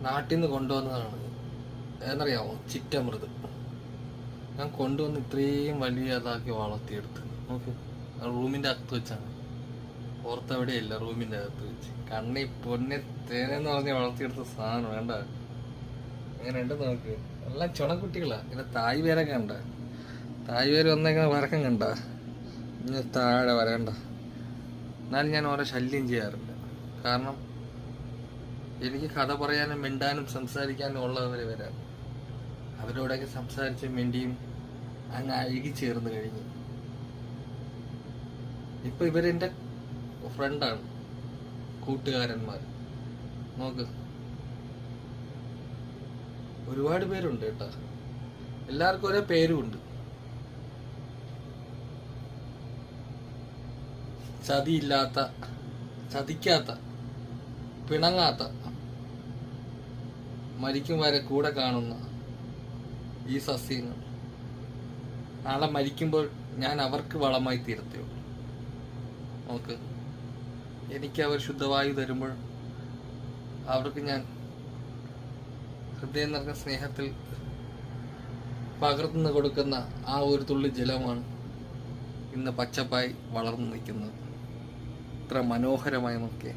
നാട്ടിൽ നിന്ന് കൊണ്ടുവന്നതാണ്. എന്നറിയാമോ ചിറ്റമൃത്. ഞാൻ കൊണ്ടുവന്ന് ഇത്രയും വലിയ ഇതാക്കി വളർത്തിയെടുത്ത്. നോക്ക് ആ റൂമിന്റെ അകത്ത് വെച്ചാണ്. പുറത്തെവിടെയില്ല റൂമിന്റെ അകത്ത് വെച്ച്. കണ്ണി പൊന്നെ തേനെന്ന് പറഞ്ഞ് വളർത്തിയെടുത്ത സാധനം വേണ്ട. അങ്ങനെ ഉണ്ട് നോക്ക്. എല്ലാം ചുണക്കുട്ടികളാ. പിന്നെ തായ് പേരൊക്കെ ഉണ്ട തായ് പേര് വന്നേക്കുന്ന വരക്കം കണ്ട. ഇങ്ങനെ താഴെ വരണ്ട. എന്നാലും ഞാൻ ഓരോ ശല്യം ചെയ്യാറില്ല കാരണം എനിക്ക് കഥ പറയാനും മിണ്ടാനും സംസാരിക്കാനും ഉള്ളവർ വരാം. അവരോടൊക്കെ സംസാരിച്ച് മിണ്ടിയും അങ്ങ് അഴുകി ചേർന്ന് കഴിഞ്ഞു. ഇപ്പൊ ഇവരെന്റെ ഫ്രണ്ടാണ് കൂട്ടുകാരന്മാർ നോക്ക്. ഒരുപാട് പേരുണ്ട് കേട്ടാ. എല്ലാവർക്കും ഒരേ പേരുമുണ്ട്. ചതിയില്ലാത്ത ചതിക്കാത്ത പിണങ്ങാത്ത മരിക്കും വരെ കൂടെ കാണുന്ന ഈ സസ്യങ്ങൾ. നാളെ മരിക്കുമ്പോൾ ഞാൻ അവർക്ക് വളമായി തീരത്തേ ഉള്ളൂ. നോക്ക് എനിക്ക് അവർ ശുദ്ധവായു തരുമ്പോൾ അവർക്ക് ഞാൻ ഹൃദയം നിറഞ്ഞ സ്നേഹത്തിൽ പകർന്നു കൊടുക്കുന്ന ആ ഒരു തുള്ളി ജലമാണ് ഇന്ന് പച്ചപ്പായി വളർന്നു നിൽക്കുന്നത്. ഇത്ര മനോഹരമായി നോക്കിയേ.